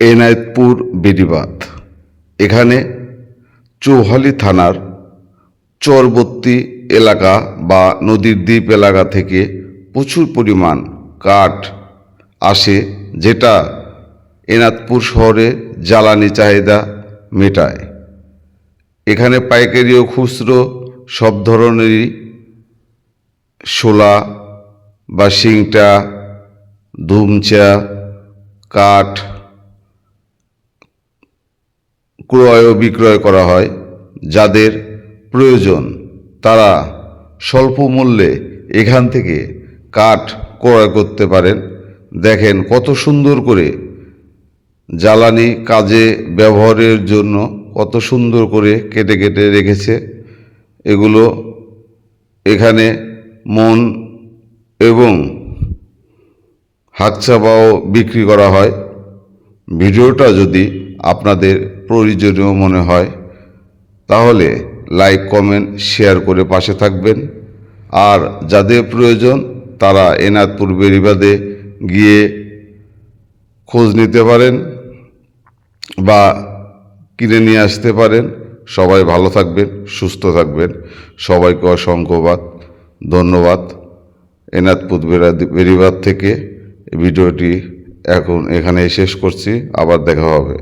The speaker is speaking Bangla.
এনায়েতপুর বেড়িবাঁধ এখানে চৌহালি থানার চরবর্তী এলাকা বা নদীর দ্বীপ এলাকা থেকে প্রচুর পরিমাণ কাঠ আসে, যেটা এনাদপুর শহরে জ্বালানি চাহিদা মেটায়। এখানে পাইকারি ও খুচরো সব ধরনেরই শোলা বা শিংটা, ধুমচা, কাঠ ক্রয় ও বিক্রয় করা হয়, যাদের প্রয়োজন, তারা স্বল্প মূল্যে এখান থেকে কাঠ ক্রয় করতে পারেন। দেখেন কত সুন্দর করে জ্বালানি কাজে ব্যবহারের জন্য কত সুন্দর করে কেটে কেটে রেখেছে। এগুলো এখানে মন এবং হাতচাপাও বিক্রি করা হয়। ভিডিওটা যদি আপনাদের প্রয়োজনীয় মনে হয়, তাহলে লাইক কমেন্ট শেয়ার করে পাশে থাকবেন। আর যাদের প্রয়োজন, তারা এনাদপুর বেরিবাদে গিয়ে খোঁজ নিতে পারেন বা কিনে নিয়ে আসতে পারেন। সবাই ভালো থাকবেন, সুস্থ থাকবেন। সবাইকে অসংখ্যবাদ ধন্যবাদ এনাদপুর বেরিবাদ থেকে। ভিডিওটি এখন এখানে শেষ করছি, আবার দেখা হবে।